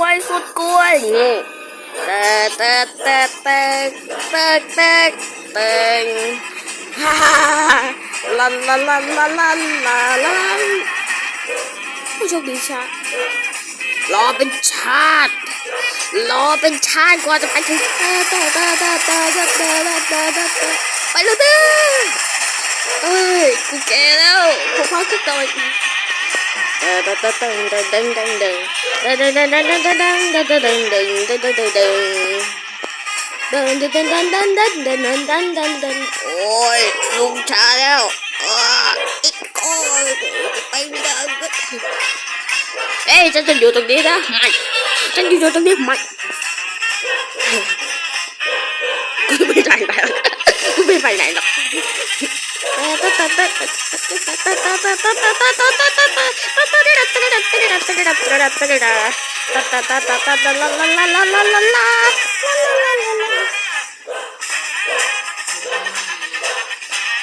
กวยสุดกล้วยนี่เตะเตะเตะเตะแตกแตกเตะฮ่าลันลันลันลันลันลันผู้โชคดีชารอเป็นชาติ รอเป็นชาติกว่าจะไปถึงเตะเตะเตะเตะเตะเตะเตะเตะไปเลยเด้อเอ้ยกูแก่แล้วพวกเขาก็ต่อย Ôi, luôn trà đeo. Ờ, ít coi, bay đi đâu Ê, chân chân vô tầng đi đó, mày. Chân vô tầng đi, mày. Cứ bị lại lại. Cứ bị lại lại. Tất tất tất tất tất tất tất tất tất tất tất tất tất tất Bunları atabilir ha. La la la la la la la la la la la la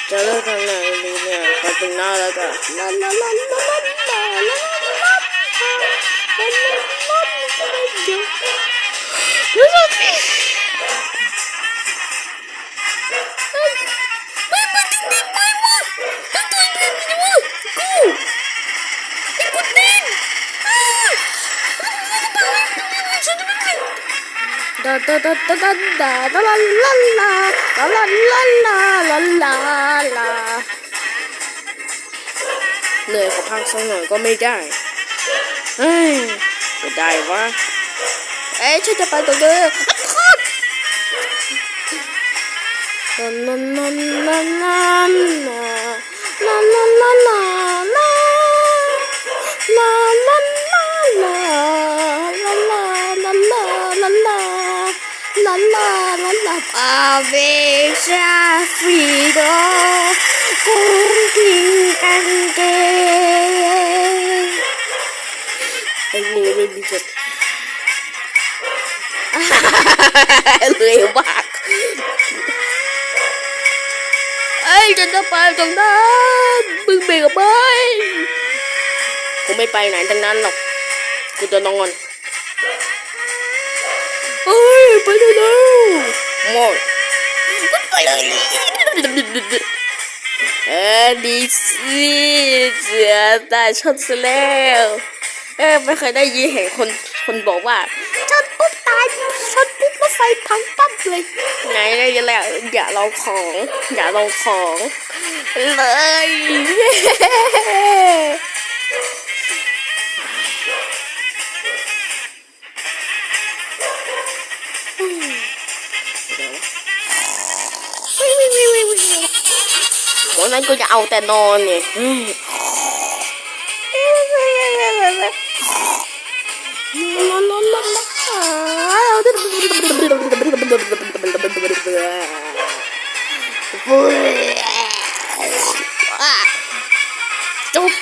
Jalur karena ini tapi nala ka. La la la la la la la la la la la ดาดาดาดาดาดาดาลาลาลาลาลาลาลาลาลาลาเหนื่อยขอพักสักหน่อยก็ไม่ได้เฮ้ยไม่ได้วะเอ้ยฉันจะไปตรงนี้โคตร La la la la la la la la la la về ra vì đó cũng thiên ăn kê anh nghe bên đi thật. Liều bạc ấy chân ta bay thằng đó bưng bì gặp ơi. Cũng mấy bay này thằng đó lọc. Của tôi ngon. Ơi bay thằng đó ไปกูไม่ไปไหนทั้งนั้นหรอกกูจะนอนเฮ้ยไปเถอะแล้วหมดไปเลยเอดีสิเสียตายชนซะแล้วเออไม่เคยได้ยินเห็นคนคนบอกว่าชนปุ๊บตายชนปุ๊บรถไฟพังปั๊บเลยไงเลยอย่าแล้วอย่าลองของ อย่าลองของเลย วันนั้นก็จะเอาแต่นอนเนี่ยนอนนอนนอนจุ๊บ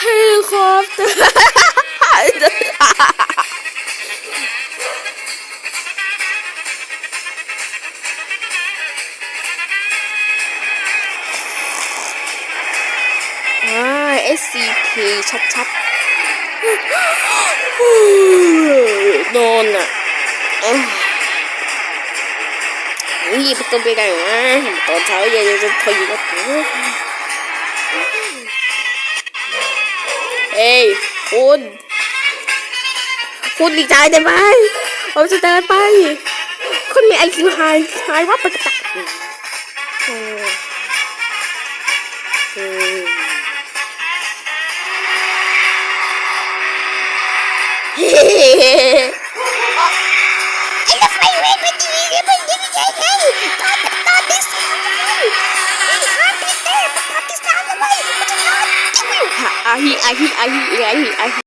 เฮลิคอป SCP ชัดๆ โดนอะเอ้ยรีบไปตัวไปกันนะตอนเช้าเย็นจะทอยก็ถึงเอ้ยคุณคุณดีใจได้ไหมผมจะเดินไป คุณมีไอคิวไฮไฮว่าประจักษ์ That's my favorite TV ribbon. Give me JK. Pop it, pop this. It's hard to there, but pop this down the way. What the hell? Ahi, ahi, ahi, ahi, ahi.